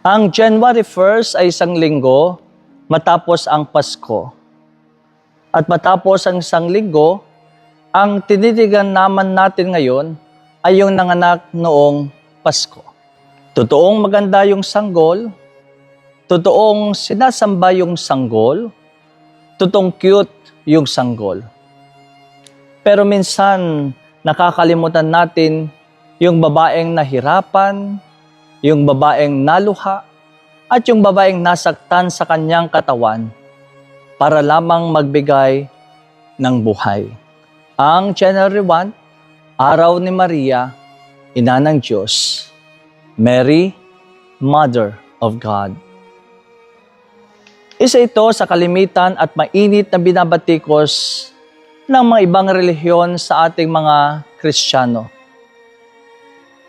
Ang January 1st ay isang linggo matapos ang Pasko. At matapos ang isang linggo, ang tinitigan naman natin ngayon ay yung nanganak noong Pasko. Totoong maganda yung sanggol, totoong sinasamba yung sanggol, totoong cute yung sanggol. Pero minsan, nakakalimutan natin yung babaeng nahirapan, yung babaeng naluha, at yung babaeng nasaktan sa kanyang katawan para lamang magbigay ng buhay. Ang January 1, araw ni Maria, ina ng Diyos. Mary, Mother of God. Isa ito sa kalimitan at mainit na binabatikos ng mga ibang relihiyon sa ating mga Kristiyano.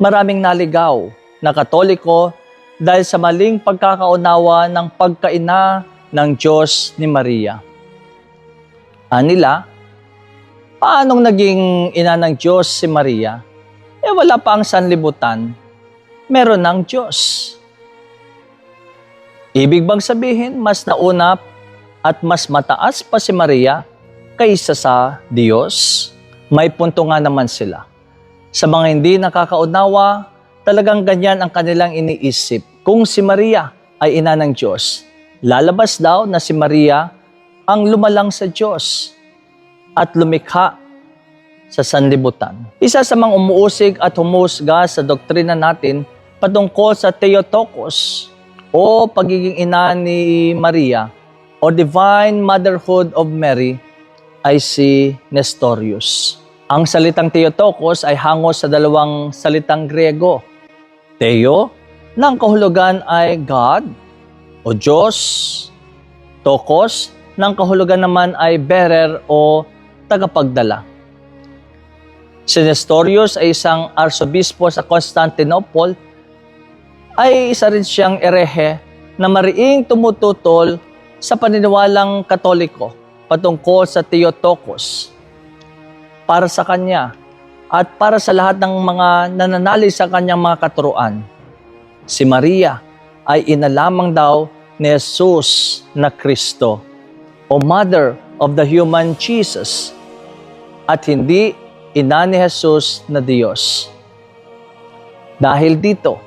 Maraming naligaw na Katoliko dahil sa maling pagkakaunawa ng pagkaina ng Diyos ni Maria. Anila, paanong naging ina ng Diyos si Maria? Eh wala pa ang sanlibutan, meron ng Diyos. Ibig bang sabihin, mas nauna at mas mataas pa si Maria kaysa sa Diyos? May punto nga naman sila. Sa mga hindi nakakaunawa, talagang ganyan ang kanilang iniisip. Kung si Maria ay ina ng Diyos, lalabas daw na si Maria ang lumalang sa Diyos at lumikha sa sanlibutan. Isa sa mga umuusig at humusga sa doktrina natin patungkol sa Theotokos o pagiging ina ni Maria o divine motherhood of Mary ay si Nestorius. Ang salitang Theotokos ay hango sa dalawang salitang Grego. Theo, ng kahulugan ay God o Diyos. Tokos, ng kahulugan naman ay bearer o tagapagdala. Si Nestorius ay isang arsobispo sa Constantinople ay isa rin siyang erehe na mariing tumututol sa paniniwalang katoliko patungkol sa Theotokos. Para sa kanya at para sa lahat ng mga nananali sa kanyang mga katuruan, si Maria ay ina lamang daw ni Jesus na Kristo o Mother of the human Jesus at hindi ina ni Jesus na Diyos. Dahil dito,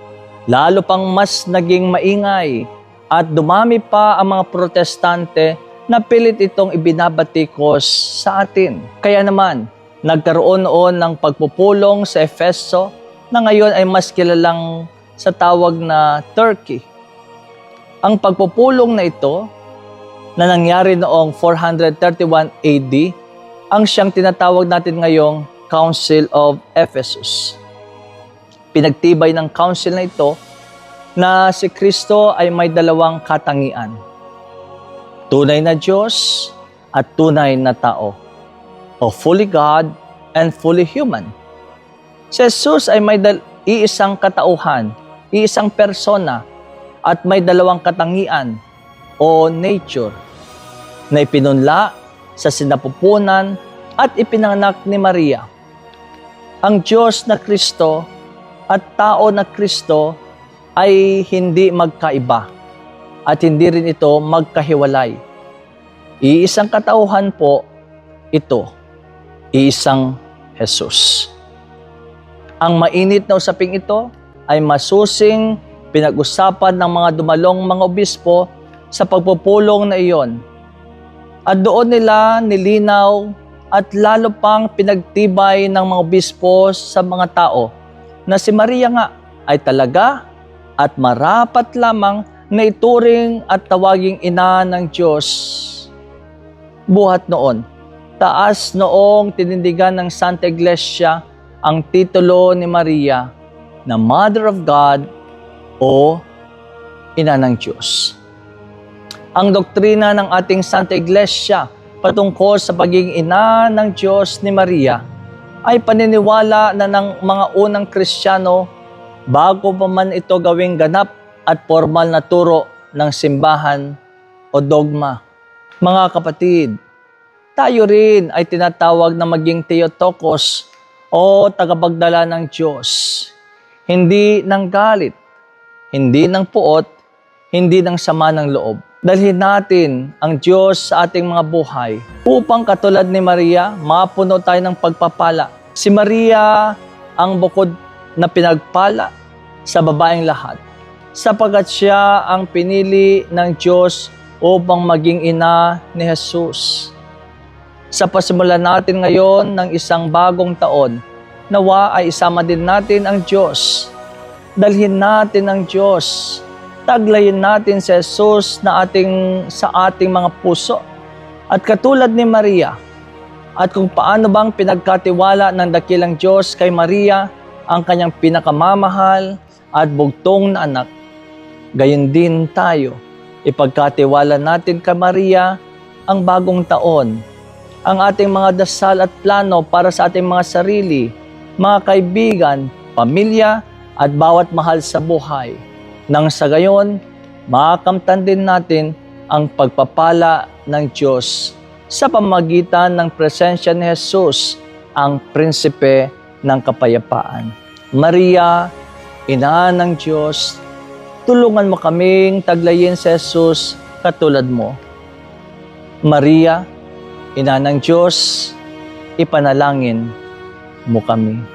lalo pang mas naging maingay at dumami pa ang mga protestante na pilit itong ibinabatikos sa atin. Kaya naman, nagkaroon noon ng pagpupulong sa Efeso na ngayon ay mas kilalang sa tawag na Turkey. Ang pagpupulong na ito na nangyari noong 431 AD ang siyang tinatawag natin ngayong Council of Ephesus pinagtibay ng council na ito na si Kristo ay may dalawang katangian. Tunay na Diyos at tunay na tao. O fully God and fully human. Si Jesus ay may iisang katauhan, iisang persona, at may dalawang katangian o nature na ipinunla sa sinapupunan at ipinanganak ni Maria. Ang Diyos na Kristo at tao na Kristo ay hindi magkaiba at hindi rin ito magkahiwalay. Iisang katauhan po ito, iisang Jesus. Ang mainit na usaping ito ay masusing pinag-usapan ng mga dumalong mga obispo sa pagpupulong na iyon. At doon nila nilinaw at lalo pang pinagtibay ng mga obispo sa mga tao na si Maria nga ay talaga at marapat lamang na ituring at tawaging ina ng Diyos. Buhat noon, taas noong tinindigan ng Santa Iglesia ang titulo ni Maria na Mother of God o Ina ng Diyos. Ang doktrina ng ating Santa Iglesia patungkol sa pagiging ina ng Diyos ni Maria ay paniniwala na ng mga unang Kristiyano bago pa man ito gawing ganap at formal na turo ng simbahan o dogma. Mga kapatid, tayo rin ay tinatawag na maging Theotokos o tagapagdala ng Diyos. Hindi ng galit, hindi ng puot, hindi ng sama ng loob. Dalhin natin ang Diyos sa ating mga buhay upang katulad ni Maria, mapuno tayo ng pagpapala. Si Maria ang bukod na pinagpala sa babaeng lahat sapagkat siya ang pinili ng Diyos upang maging ina ni Jesus. Sa pasimula natin ngayon ng isang bagong taon, nawa ay isama din natin ang Diyos. Dalhin natin ang Diyos. Taglayin natin si Jesus na ating, sa ating mga puso. At katulad ni Maria, at kung paano bang pinagkatiwala ng dakilang Diyos kay Maria ang kanyang pinakamamahal at bugtong na anak, gayon din tayo. Ipagkatiwala natin kay Maria ang bagong taon, ang ating mga dasal at plano para sa ating mga sarili, mga kaibigan, pamilya, at bawat mahal sa buhay. Nang sa gayon, makakamtan din natin ang pagpapala ng Diyos sa pamagitan ng presensya ni Jesus, ang prinsipe ng kapayapaan. Maria, Ina ng Diyos, tulungan mo kaming taglayin si Jesus katulad mo. Maria, Ina ng Diyos, ipanalangin mo kami.